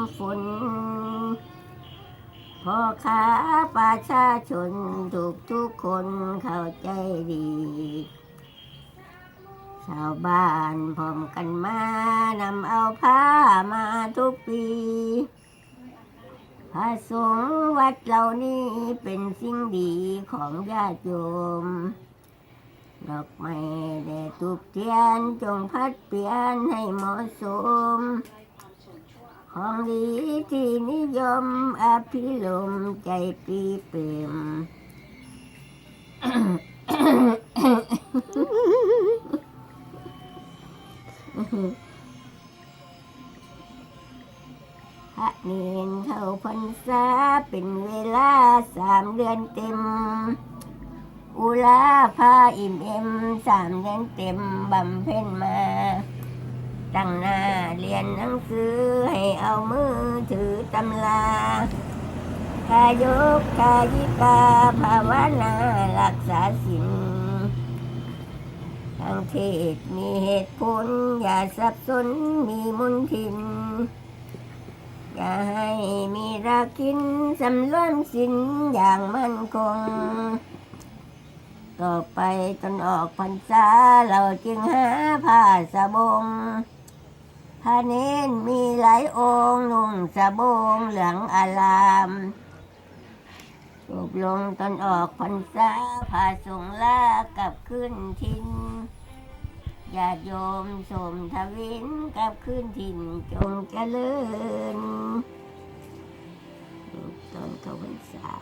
ำฝนพ่อค้าประชาชนทุกทุกคนเข้าใจดี ชาวบ้านพร้อมกันมานำเอาผ้ามาทุกปีพระสงฆ์วัดเหล่านี้เป็นสิ่งดีของญาติโยม ดอกไม้แด่ตุกเทียนจงพัดเปลี่ยนให้เหมาะสม ของดีที่นิยมอภิลมใจปีเปรมพระเนนเข้าพรรษาเป็นเวลาสามเดือนเต็ม อุลาพาอิ่มเอ็มสามเดือนเต็มบำเพ็ญมา ตั้งหน้าเรียนหนังสือให้เอามือถือตำลากายกกายิกาภาวนารักษาศีลทางเทศมีเหตุผล อย่าสับสนมีมุนทิน อย่าให้มีรักกินสำรวมสินอย่างมั่นคง ต่อไปจนออกพรรษาเราจึงหาผ้าสบง ระเน้นมีหลายองค์นุ่งสบงเหลืองอารามจบลงตอนออกพรรษาพาสงลากลับขึ้นทินญาติโยมสมทวินกลับขึ้นถิ่นจงเจริญตอนเข้าพรรษา